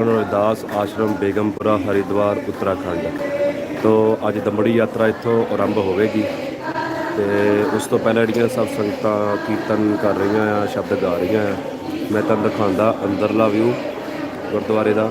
ਰੋਹਿਦਾਸ ਆਸ਼ਰਮ, ਬੇਗਮਪੁਰਾ, ਹਰਿਦੁਆਰ, ਉੱਤਰਾਖੰਡ। ਤੋਂ ਅੱਜ ਦੰਬੜੀ ਯਾਤਰਾ ਇੱਥੋਂ ਆਰੰਭ ਹੋਵੇਗੀ ਤੇ ਉਸ ਤੋਂ ਪਹਿਲਾਂ ਜਿਹੜੀਆਂ ਸਭ ਸੰਗਤਾਂ ਕੀਰਤਨ ਕਰ ਰਹੀਆਂ ਆ, ਸ਼ਬਦ ਗਾ ਰਹੀਆਂ ਆ, ਮੈਂ ਤੁਹਾਨੂੰ ਦਿਖਾਉਂਦਾ ਅੰਦਰਲਾ ਵਿਊ ਗੁਰਦੁਆਰੇ ਦਾ।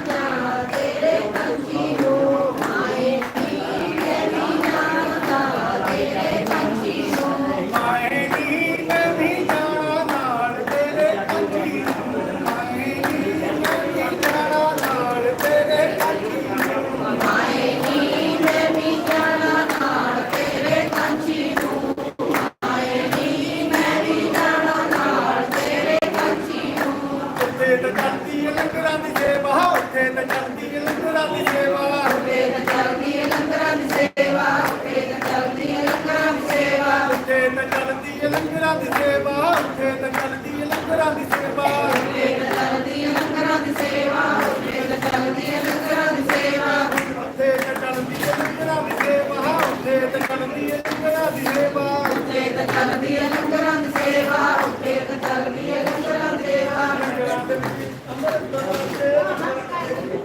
ਪੇਤ ਚਲਦੀ ਲੰਗਰਾਂ ਦੀ ਸੇਵਾ ਪੇਤ ਚਲਦੀ ਲੰਗਰਾਂ ਦੀ ਸੇਵਾ ਪੇਤ ਚਲਦੀ ਲੰਗਰਾਂ ਦੀ ਸੇਵਾ ਪੇਤ ਚਲਦੀ ਲੰਗਰਾਂ ਦੀ ਸੇਵਾ ਪੇਤ ਚਲਦੀ ਲੰਗਰਾਂ ਦੀ ਸੇਵਾ ਪੇਤ ਚਲਦੀ ਲੰਗਰਾਂ ਦੀ ਸੇਵਾ ਪੇਤ ਚਲਦੀ ਲੰਗਰਾਂ ਦੀ ਸੇਵਾ ਪੇਤ ਚਲਦੀ ਲੰਗਰਾਂ ਦੀ ਸੇਵਾ ਪੇਤ ਚਲਦੀ ਲੰਗਰਾਂ ਦੀ ਸੇਵਾ ਪੇਤ ਚਲਦੀ ਲੰਗਰਾਂ ਦੀ ਸੇਵਾ ਪੇਤ ਚਲਦੀ ਲੰਗਰਾਂ ਦੀ ਸੇਵਾ ਅੰਮ੍ਰਿਤ